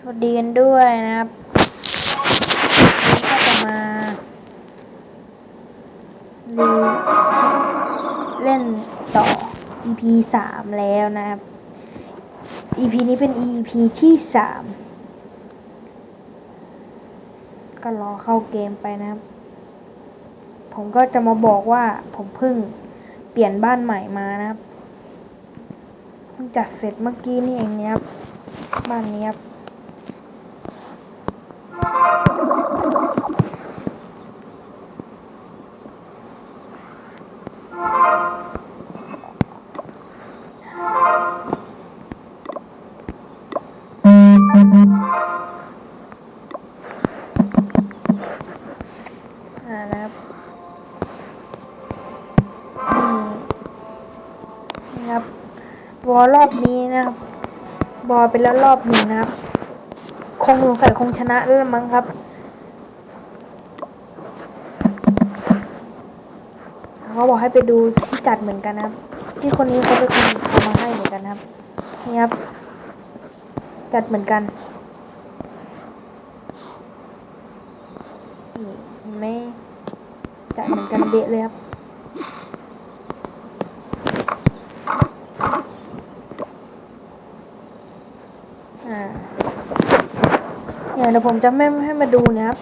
สวัสดีกันด้วยนะครับวันนี้ก็จะมาเล่นต่อ EP สามแล้วนะครับ EP นี้เป็น EP ที่สามก็รอเข้าเกมไปนะครับ ผมก็จะมาบอกว่าผมเพิ่งเปลี่ยนบ้านใหม่มานะครับจัดเสร็จเมื่อกี้นี่เองเนี่ยครับ บ้านนี้ครับ นะครับนี่นะครับวอลรอบนี้นะครับ บอลไปแล้วรอบหนึ่งนะครับ คงสงสัยคงชนะแล้วมั้งครับเขาบอกให้ไปดูที่จัดเหมือนกันนะครับที่คนนี้เขาเป็นคนเอามาให้เหมือนกันนะครับนี่ครับ จัดเหมือนกันเห็นไหมจัด เดะเลยครับอ่าเนี่ยเดี๋ยวผมจะไม่ให้มาดูนะครับ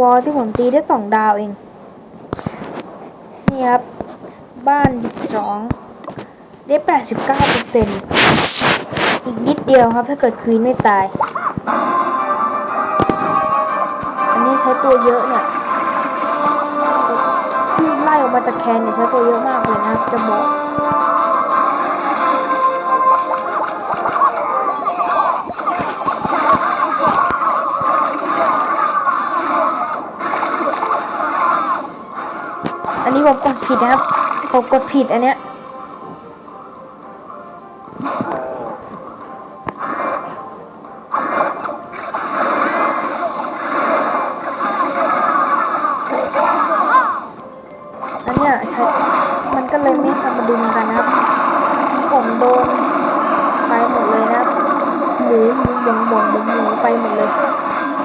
วอลที่ผมตีได้สองดาวเอง นี่ครับ บ้านสองได้แปดสิบเก้าเปอร์เซ็นต์อีกนิดเดียวครับ ถ้าเกิดคืนไม่ตาย อันนี้ใช้ตัวเยอะเนี่ย ล่ออกมาจากแคนเนี่ยใช้ตัวเยอะมากเลยนะครับจะบอกอันนี้ผมกดผิดนะครับผมกดผิดอันเนี้ย เลยไม่สมดุลกันนะครับ ผมโดนไปหมดเลยนะครับหมูหมูหมงหมงหมูหมูไปหมดเลย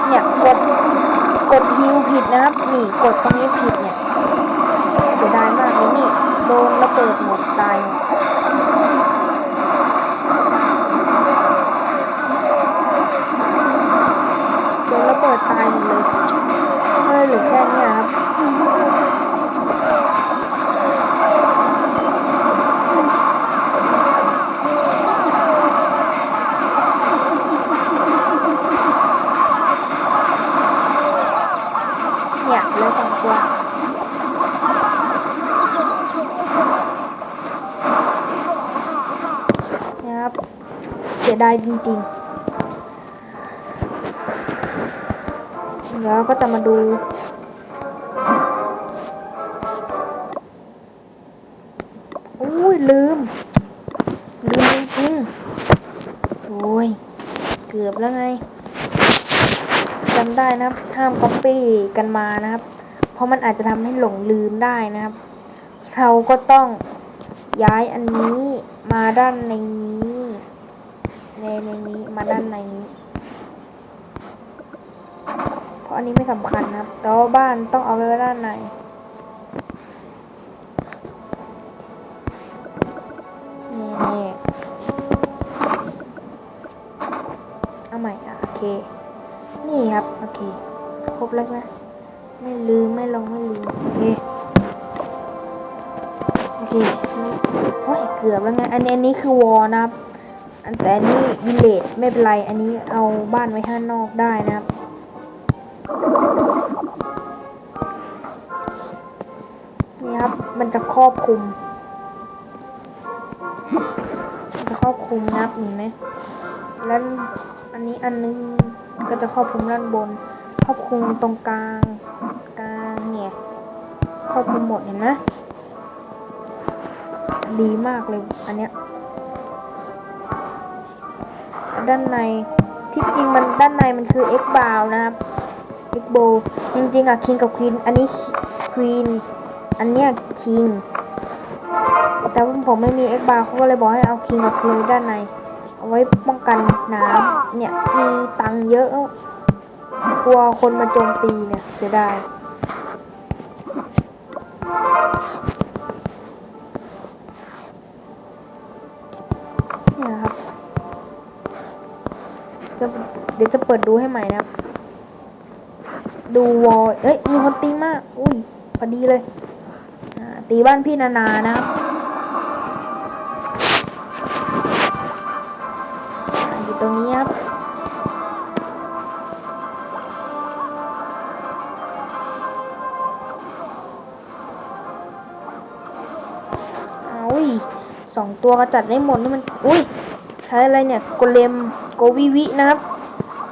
เนี่ยกดกดฮิวผิดนะครับ นี่กดตรงนี้ผิดเนี่ยเสียดายมากเลยนี่โดนระเบิดหมดตายโดนระเบิดตายหมดเลยเฮ้ยเหลือแค่นี้ครับ สียดายจริงๆ แล้วก็จะมาดู อุ้ยลืม ลืมจริงๆโอ้ย เกือบแล้วไงจำได้นะครับ ห้ามก๊อปปี้กันมานะครับ เพราะมันอาจจะทำให้หลงลืมได้นะครับ เราก็ต้องย้ายอันนี้มาด้านในนี้มาด้านในนี้ เพราะ อันนี้ไม่สำคัญนะครับแต่ว่าบ้านต้องเอาไว้ด้านในนี่นี่เอาใหม่อะโอเค นี่ครับ โอเค ครบแล้วนะไม่ลืม ไม่ลง ไม่ลืม โอเค โอเคโอ้ยเกือบแล้วไง อันนี้อันนี้คือวอลนะครับ อันแต่อันนี้วิเลจไม่เป็นไร อันนี้เอาบ้านไว้ข้างนอกได้นะครับ มันจะครอบคลุม มันจะครอบคลุมนะเห็นไหมแล้วอันนี้อันนึงก็จะครอบคลุมด้านบน ครอบคลุมตรงกลางกลางเนี่ยครอบคลุมหมดเห็นไหมดีมากเลยอันเนี้ยด้านในที่จริงมันด้านในมันคือ X b o w นะครับ X bow จริงๆอะ King กับ Queen อันนี้ Queen อันเนี้ย King แต่ว่าผมไม่มี X b o w เขาก็เลยบอกให้เอา King กับ Queen ไว้ด้านใน เอาไว้ป้องกันน้ำเนี่ยมีตังเยอะกลัวคนมาโจมตีเนี่ยเสียดายเนี่ยนะครับ จะเดี๋ยวจะเปิดดูให้ใหม่นะครับ ดูวอลเอ้ย มีคนตีมาก อุ้ย พอดีเลย ตีบ้านพี่นานานะครับอยู่ตรงนี้ครับอุ้ยสองตัวก็จัดได้หมดนี่มัน อุ้ย ใช้อะไรเนี่ย โกเลม โกวิวินะครับ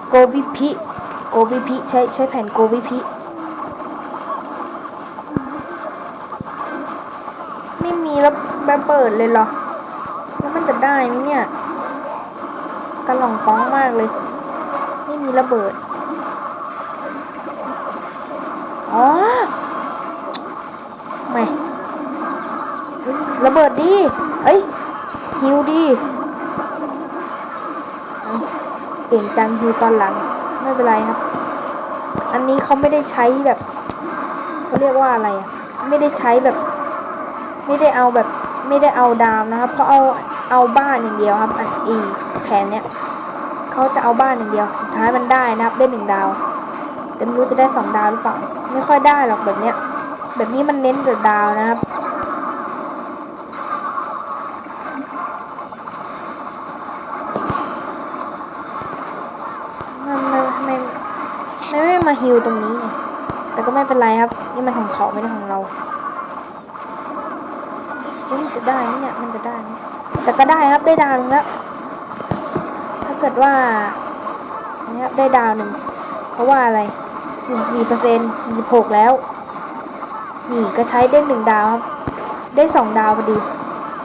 โกวิพิ โกวิพิ ใช้ใช้แผ่นโกวิพิ แบบเปิดเลยเหรอ แล้วมันจะได้ไหมเนี่ยกระหล่องป้องมากเลย ไม่มีระเบิด อ๋อไม่ระเบิดดีเอ้ยฮิวดีเอ้าเก่งจังฮิวตอนหลัง ไม่เป็นไรครับ อันนี้เขาไม่ได้ใช้แบบเขาเรียกว่าอะไรอะ ไม่ได้ใช้แบบ ไม่ได้เอาแบบ ไม่ได้เอาดาวนะครับเขาเอาเอาบ้านอย่างเดียวครับ อันอีแผนเนี้ยเขาจะเอาบ้านอย่างเดียวสุดท้ายมันได้นะครับได้หนึ่งดาว แต่ไม่รู้จะได้สองดาวหรือเปล่าไม่ค่อยได้หรอกแบบเนี้ยแบบนี้มันเน้นแต่ดาวนะครับมันมันไมไม่ไม่มาฮิวตรงนี้เนี่ยแต่ก็ไม่เป็นไรครับ นี่มันของเขาไม่ได้ของเรา จะได้ไหมเนี่ย มันจะได้ไหมแต่ก็ได้ครับได้ดาวนึงแล้ว ถ้าเกิดว่าเนี่ยได้ดาวหนึ่ง เพราะว่าอะไร 44เปอร์เซ็นต์46 แล้ว นี่ก็ใช้ได้หนึ่งดาวครับ ได้สองดาวพอดี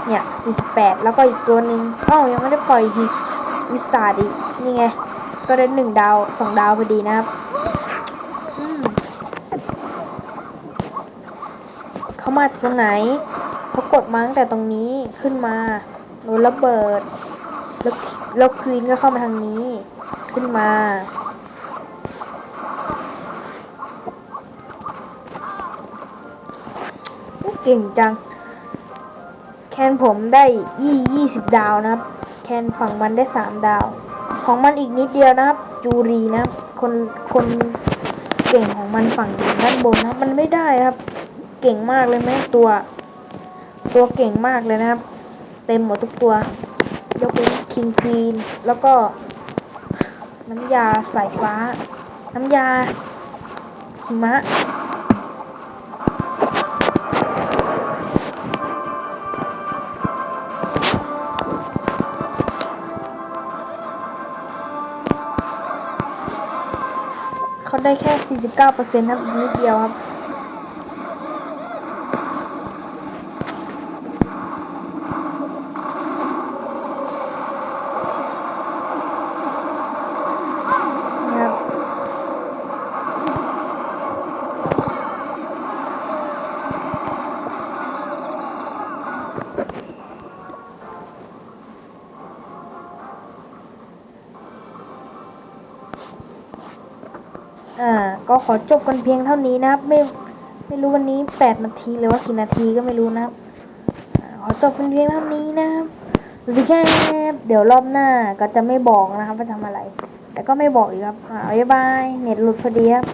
เนี่ย 48 แล้วก็อีกตัวหนึ่งอ้าวยังไม่ได้ปล่อยอีกวิสาดอีก นี่ไง ก็ได้หนึ่งดาวสองดาวพอดีนะครับอืมเขามาจากตรงไหน กดมาตั้งแต่ตรงนี้ขึ้นมาโดนระเบิดแล้วแล้วควีนก็เข้ามาทางนี้ ขึ้นมา เก่งจัง แคนผมได้ยี่ยี่สิบดาวนะครับ แคนฝั่งมันได้สามดาว ของมันอีกนิดเดียวนะครับ จูรีนะคนคนเก่งของมันฝั่งด้านบนนะ มันไม่ได้ครับ เก่งมากเลยแม่ตัว ตัวเก่งมากเลยนะครับ เต็มหมดทุกตัวยกเว้นคิงควีนแล้วก็ น้ำยาสายฟ้า น้ำยาหิมะเขาได้แค่ 49%ครับนิดเดียวครับ ขอจบกันเพียงเท่านี้นะครับ ไม่ไม่รู้วันนี้แปดนาทีหรือว่ากี่นาทีก็ไม่รู้นะครับ ขอจบกันเพียงเท่านี้นะครับสิแค่เดี๋ยวรอบหน้าก็จะไม่บอกนะครับว่าทำอะไร แต่ก็ไม่บอกอีกครับบ๊ายบาย เน็ตหลุดพอดีครับ